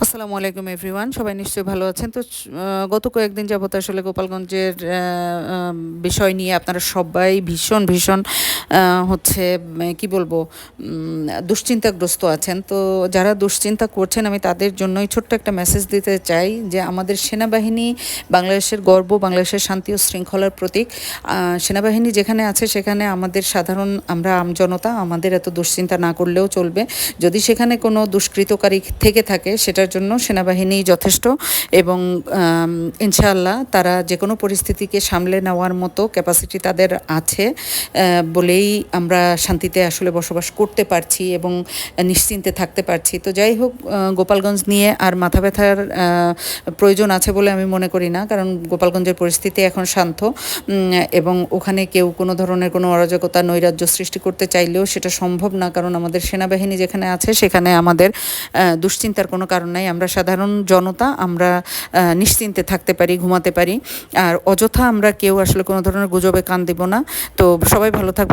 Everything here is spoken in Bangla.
আসসালামু আলাইকুম এভরিওয়ান সবাই নিশ্চয়ই ভালো আছেন। তো গত কয়েকদিন যাবত আসলে গোপালগঞ্জের বিষয় নিয়ে আপনারা সবাই ভীষণ ভীষণ হচ্ছে কি বলব দুশ্চিন্তাগ্রস্ত আছেন। তো যারা দুশ্চিন্তা করছেন আমি তাদের জন্যই ছোট্ট একটা মেসেজ দিতে চাই যে আমাদের সেনাবাহিনী বাংলাদেশের গর্ব বাংলাদেশের শান্তি ও শৃঙ্খলার প্রতীক। সেনাবাহিনী যেখানে আছে সেখানে আমাদের সাধারণ আমরা আমজনতা আমাদের এত দুশ্চিন্তা না করলেও চলবে। যদি সেখানে কোনো দুষ্কৃতকারী থেকে থাকে সেটার জন্য সেনাবাহিনী যথেষ্ট এবং ইনশাআল্লাহ তারা যে কোনো পরিস্থিতিকে সামলে নেওয়ার মতো ক্যাপাসিটি তাদের আছে আহ, বলেই আমরা শান্তিতে আসলে বসবাস করতে পারছি এবং নিশ্চিন্তে থাকতে পারছি। তো যাই হোক গোপালগঞ্জ নিয়ে আর মাথা ব্যথার প্রয়োজন আছে বলে আমি মনে করি না, কারণ গোপালগঞ্জের পরিস্থিতি এখন শান্ত। এবং ওখানে কেউ কোনো ধরনের কোনো অরাজকতা, নৈরাজ্য সৃষ্টি করতে চাইলেও সেটা সম্ভব না, কারণ আমাদের সেনাবাহিনী যেখানে আছে সেখানে আমাদের দুশ্চিন্তার কোনো কারণ নাই। আমরা সাধারণ জনতা, আমরা নিশ্চিন্তে থাকতে পারি, ঘুমাতে পারি। আর অযথা আমরা কেউ আসলে কোনো ধরনের গুজবে কান দিব না। তো সবাই ভালো থাকবেন।